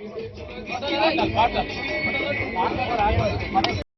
సుస్వాగతం అదేవిధంగా మన ఇటు వచ్చినటువంటి కేసీసీ స్వాగతం స్వాగతం అదేవిధంగా అధికారులు అందరికీ కూడా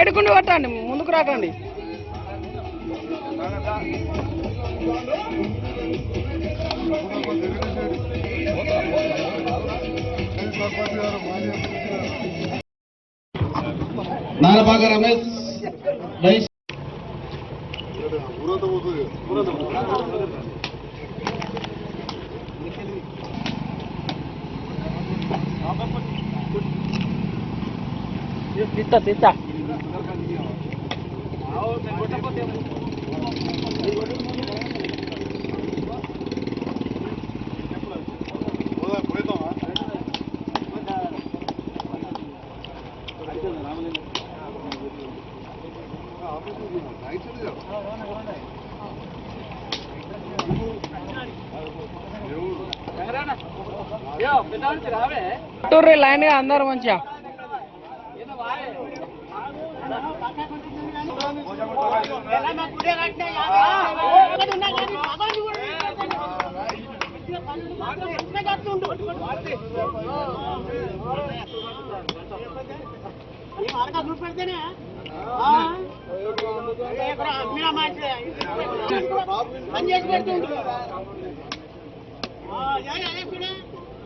ఎడుకుండి పట్టండి ముందుకు రాకండి. నాలపాక రమేష్ రైస్ తీస్తా తీస్తా టూర్ లైన్గా అందరు మంచిగా సుస్వాగతం అదేవిధంగా మన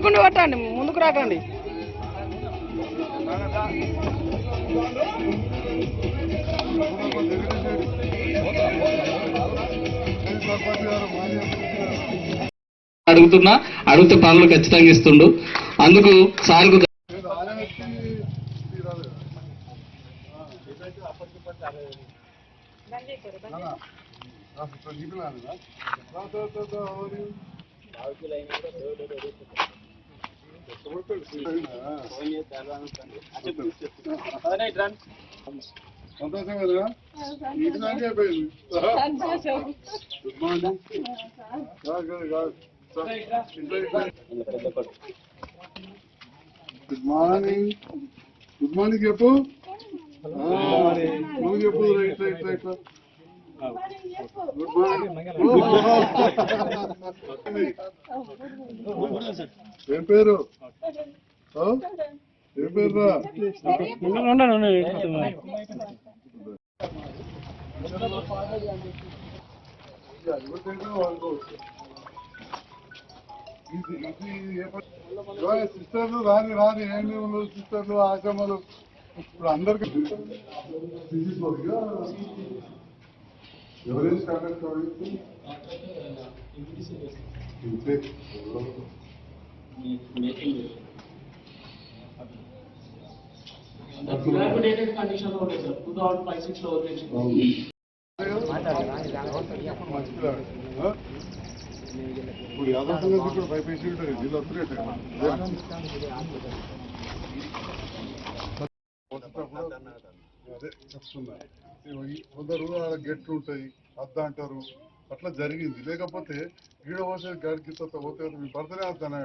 ఎడుకుండి పట్టండి ముందుకు రాకండి. అడుగుతున్నా అడిగితే పనులు ఖచ్చితంగా ఇస్తుండు. అందుకు సార్కు సంతోషం కదా నీకు నాకే అయిపోయింది good morning good morning good morning చెప్పు నువ్వు చెప్పు రైట్ రైట్ రైట్ ఏం పేరు? ఏం పేరు రా సిస్టర్లు రాని రాని ఏమి ఉండదు సిస్టర్లు ఆశ్రమాలు. ఇప్పుడు అందరికి ఎవరేం స్టార్ట్ కావాలి dilapidated condition లో ఉంటుంది సార్ టూ థౌసండ్ ఫైవ్ సిక్స్లో వదిలేసి ఇప్పుడు యాదవ్ సంగతి ఇక్కడ ఫైవ్ పేషెంట్ వీళ్ళు వస్తున్నట్టు అదే చెప్తున్నా ఇవి కొందరు ఆడ గెట్లు ఉంటాయి అద్ద అంటారు. అట్లా జరిగింది. లేకపోతే గీడ పోసే గడికి పోతే మీ భర్తనే వద్దానా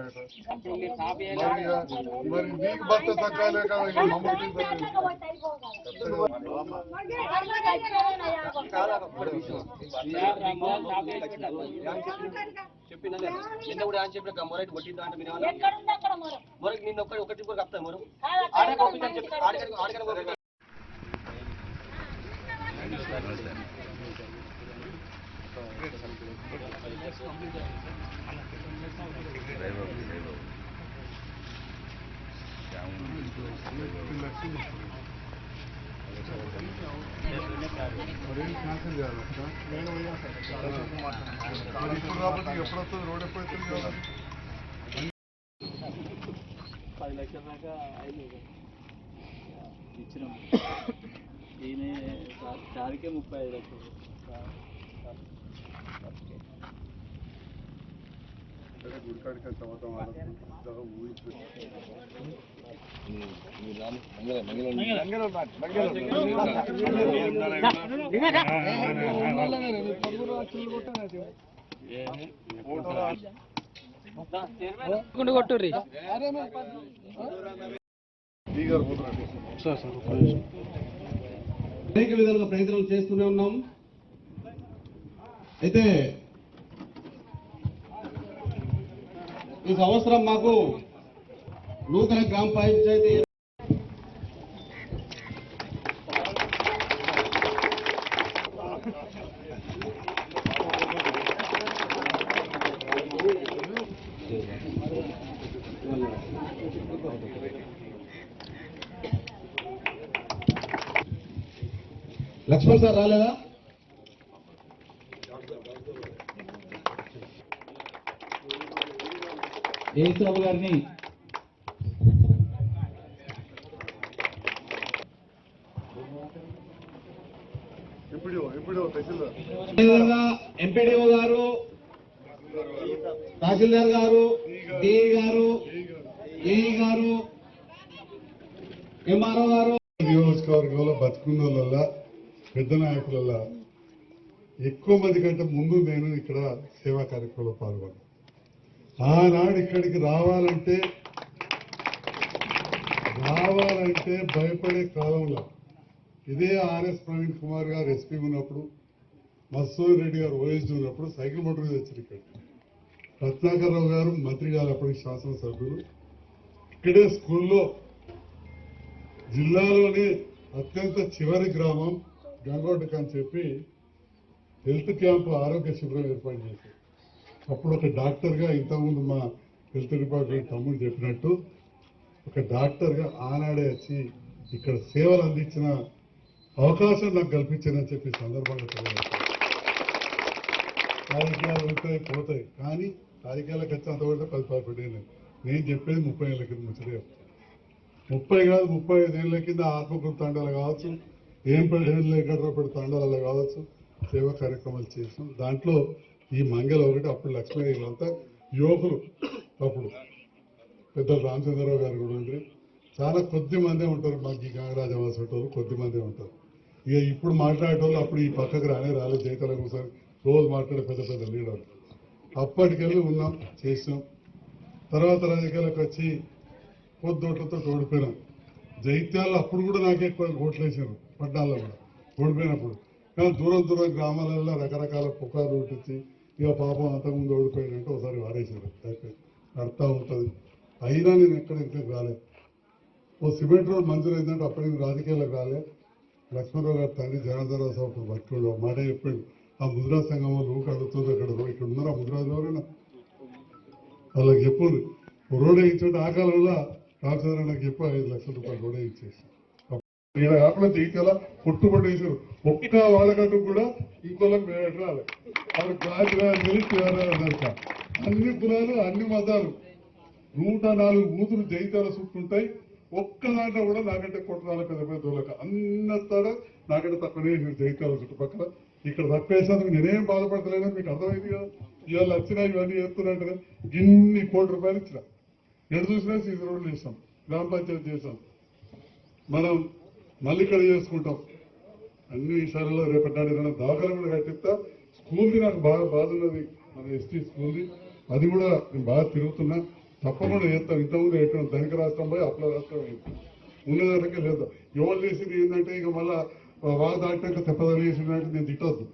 మరి నీకు భర్త తగ్గాలే కదా మమ్మల్ని చెప్పిన నిన్న కూడా అని చెప్పిన మొరైట్ కొట్టిద్దా అంటే మీరు? మొరకి నిన్న ఒక్కటి ఒకటి కూడా కప్తాయి మొరం. ఆడకని ఆడకని పంపించారు. మరి ఏం క్యాన్సిల్ చేయాలక్క? ఇప్పుడు కాబట్టి ఎప్పుడు వస్తుంది రోడ్ ఎప్పుడు వస్తుంది పది లక్షల దాకా ఇచ్చినాం ఈయన చారికే ముప్పై ఐదు లక్షలు. సరే కొట్టుర్రి పోతున్నారు అనేక విధాలుగా ప్రయత్నాలు చేస్తూనే ఉన్నాం. అయితే ఈ సంవత్సరం మాకు నూతన గ్రామ పంచాయతీ లక్ష్మణ్ సార్ రాలేదా? ఏసాబు గారిని ఎంపీడీఓ గారు తహసీల్దార్ గారు డిఈ గారు ఏఈ గారు ఎంఆర్ఓ గారు. నియోజకవర్గంలో బతుకున్న వాళ్ళ పెద్ద నాయకులలో ఎక్కువ మంది కంటే ముందు నేను ఇక్కడ సేవా కార్యక్రమంలో పాల్గొన్నాను. ఆనాడు ఇక్కడికి రావాలంటే రావాలంటే భయపడే కాలంలో ఇదే ఆర్ఎస్ ప్రవీణ్ కుమార్ గారు ఎస్పీ ఉన్నప్పుడు మత్సూరి రెడ్డి గారు ఓఎస్డీ ఉన్నప్పుడు సైకిల్ మోటార్ మీద వచ్చారు ఇక్కడ రత్నాకర్ రావు గారు మంత్రి గారు అప్పటికి శాసనసభ్యులు. ఇక్కడే స్కూల్లో జిల్లాలోని అత్యంత చివరి గ్రామం గంగోటక అని చెప్పి హెల్త్ క్యాంప్ ఆరోగ్య శిబిరం ఏర్పాటు చేశారు. అప్పుడు ఒక డాక్టర్గా ఇంతకుముందు మా హెల్త్ డిపార్ట్మెంట్ తమ్ముడు చెప్పినట్టు ఒక డాక్టర్గా ఆనాడే వచ్చి ఇక్కడ సేవలు అందించిన అవకాశం నాకు కల్పించానని చెప్పి సందర్భంగా తెలియజేస్తాను రాజకీయాలు ఉంటాయి పోతాయి కానీ రాజకీయాలకు వచ్చి అంతవరకు పది పడిపోయాను నేను చెప్పేది ముప్పై ఏళ్ళ కింద ముచ్చటే చెప్తాను ముప్పై కాదు ముప్పై ఐదు ఏళ్ళ కింద ఆత్మకృతాండాలు కావచ్చు. ఏం ఏళ్ళు ఎక్కడ తండాలలో కావచ్చు. సేవా కార్యక్రమాలు చేసాం దాంట్లో ఈ మంగళ ఒకటి అప్పుడు లక్ష్మీ వీళ్ళంతా యువకులు. అప్పుడు పెద్దలు రామచంద్రరావు గారు కూడా ఉండ్రి చాలా కొద్ది మందే ఉంటారు మాకు ఈ గంగరాజవాస వాళ్ళు కొద్ది మందే ఉంటారు. ఇక ఇప్పుడు మాట్లాడేటోళ్ళు అప్పుడు ఈ పక్కకు రానే రాలేదు. జైతల ఒకసారి రోజు మాట్లాడే పెద్ద పెద్ద లీడర్లు. అప్పటికెళ్ళి ఉన్నాం చేసినాం. తర్వాత రాజకీయాలకు వచ్చి పొద్దుట్లతో ఓడిపోయినాం జైత్యాలు అప్పుడు కూడా నాకే ఎక్కువ ఓట్లు వేసారు పడ్డాల్లో కూడా ఓడిపోయినప్పుడు. కానీ దూరం దూరం గ్రామాలలో రకరకాల పుకార్లు పుట్టించి ఇక పాపం అంతకుముందు ఓడిపోయినట్టు ఒకసారి వాడేశారు. అయిపోయింది నడుతూ ఉంటుంది అయినా నేను ఎక్కడ ఇంట్లోకి రాలేదు ఓ సిమెంట్ రోడ్ మంజూరు అయిందంటే అప్పటికి రాజకీయాలకు రాలే. లక్ష్మణరావు గారు తండ్రి జనార్దనరావు సార్ అప్పుడు బతుకుడు మాట చెప్పాడు. ఆ ముద్రా సంఘం వాళ్ళు ఊరికి అడుగుతుంది అక్కడ ఇక్కడ ఉన్నారు ఆ ముద్రాజు ఎవరైనా వాళ్ళకి చెప్పు రోడ్ వేయించండి ఆ కాలంలో కాకపోతే నాకు చెప్పు ఐదు లక్షల రూపాయలు రోడ్ వేయించేసి. ఈయన కాకుండా జగిత్యాల పుట్టుబడి వేసారు ఒక్క వాళ్ళకంటూ కూడా ఇంకోళ్ళకి వేయడం రాలే. వాళ్ళు గాజు అన్ని కులాలు అన్ని మతాలు. నూట నాలుగు బూతులు జైతాల చుట్టుంటాయి ఒక్క దాంట్లో కూడా నాకంటే కొట్టరాల పెద్ద పెద్ద వాళ్ళకి అన్నస్తాడ నాకంటే తక్కువనే జైతాల చుట్టుపక్కల. ఇక్కడ తప్పేసినందుకు నేనేం బాధపడతలేను మీకు అర్థమైంది కదా? ఇవాళ వచ్చినా ఇవన్నీ చేస్తున్నట్టు ఇన్ని కోటి రూపాయలు ఇచ్చిన. ఎటు చూసినా సీజన్ రోడ్లు చేస్తాం గ్రామ పంచాయతీ చేస్తాం. మనం మళ్ళీ ఇక్కడ చేసుకుంటాం. అన్ని విషయాలలో రేపటి నాడు ఏదైనా దాఖలు కూడా కట్టిస్తా. స్కూల్ది నాకు బాగా బాధ ఉన్నది. మన ఎస్టీ స్కూల్ది. అది కూడా నేను బాగా తిరుగుతున్నా. తప్పకుండా చేస్తాం. ఇంతకుముందు ఎక్కడ ధనిక రాష్ట్రం పోయి అప్ల రాష్ట్రం అయింది. ఉన్నదానికే లేదు. ఎవరు చేసింది ఏంటంటే ఇక మళ్ళా వాళ్ళు దాటినాక తెప్పదలు చేసిందంటే నేను తిట్టద్దు.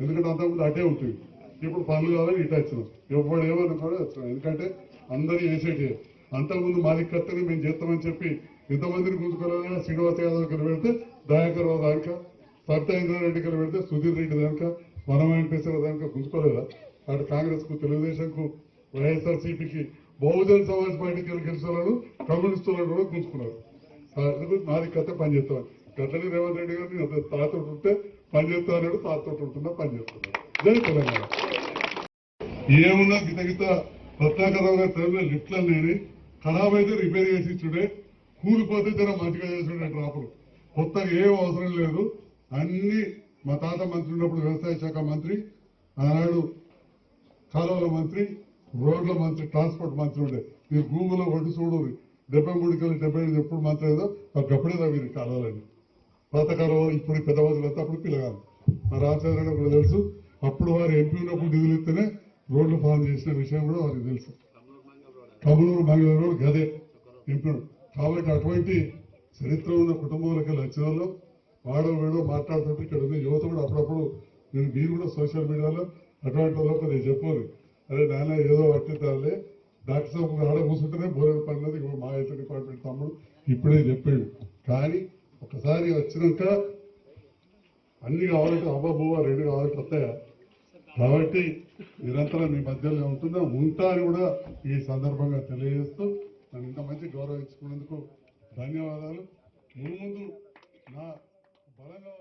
ఎందుకంటే అంతకుముందు అటే ఉంటుంది. ఇప్పుడు పనులు కావాలని ఇటు వచ్చినాం. ఎవడు ఏమనుకోవడం కూడా వచ్చినాం. ఎందుకంటే అందరూ చేసేటి అంతకుముందు మాది కత్తని మేము చేస్తామని చెప్పి ఎంతమందిని గుంజుకోలేదా శ్రీనివాస యాదవ్ గారు పెడితే దయాకర్ రావు దానిక సత్యేంద్ర రెడ్డి గారు పెడితే సుధీర్ రెడ్డి దానిక వనమైన పేసర దానిక గుంజుకోలేదా? అటు కాంగ్రెస్కు తెలుగుదేశం కు వైఎస్ఆర్సీపీకి బహుజన్ సమాజ్ పార్టీకి వెళ్ళి గెలిచిన వాళ్ళు కమ్యూనిస్టులను కూడా గుంజుకున్నారు. అందుకు నాది కథ పనిచేస్తాను గట్లని రేవంత్ రెడ్డి గారు నేను తాత ఉంటే పని అన్నాడు తాత ఉంటున్నా పనిచేస్తున్నాడు జై తెలంగాణ. ఏమున్నా గిత గిత రత్నాకరరావు గారి టైంలో లిఫ్ట్లు ఖరాబ్ అయితే రిపేర్ చేసి ఇచ్చుడే కూలిపోతే జర మంచిగా చేసుడే డ్రాపులు. కొత్తగా ఏం అవసరం లేదు. అన్ని మా తాత మంత్రి ఉన్నప్పుడు వ్యవసాయ శాఖ మంత్రి ఆనాడు కాలువల మంత్రి రోడ్ల మంత్రి ట్రాన్స్పోర్ట్ మంత్రి ఉండే. మీరు గూగుల్లో కొట్టి చూడు డెబ్బై మూడు కిలో డెబ్బై ఐదు ఎప్పుడు మంత్రి ఏదో అప్పుడే తవ్విరు కాలువలని పాత కాలువ ఇప్పుడు పెద్ద వదిలేస్తే అప్పుడు పిల్లగాలి మా రామచంద్రరావు కూడా తెలుసు అప్పుడు వారు ఎంపీ ఉన్నప్పుడు నిధులు ఇస్తేనే రోడ్లు ఫామ్ చేసిన విషయం కూడా వారికి తెలుసు. కబులూరు మంగళూరు గదే ఎంపీ కాబట్టి అటువంటి చరిత్ర ఉన్న కుటుంబాలకి లక్ష్యంలో వాడో వీడో మాట్లాడుతుంటే ఇక్కడ ఉన్న యువత కూడా అప్పుడప్పుడు మీరు కూడా సోషల్ మీడియాలో అటువంటి వాళ్ళకి నేను చెప్పాలి. అరే నాన్న ఏదో వర్తిద్దాలే. డాక్టర్ సాబ్ ఆడ కూర్చుంటేనే బోరెడు పడినది మా హెల్త్ డిపార్ట్మెంట్ తమ్ముడు ఇప్పుడే చెప్పాడు. కానీ ఒకసారి వచ్చినాక అన్ని కావాలంటే అవ్వబోవ రెండు కావాలంటే వస్తాయా కాబట్టి నిరంతరం మీ మధ్యలో ఉంటుందా ఉంటా అని కూడా ఈ సందర్భంగా తెలియజేస్తూ నన్ను ఇంత మంచి గౌరవించుకున్నందుకు ధన్యవాదాలు. ముందు ముందు నా బలంగా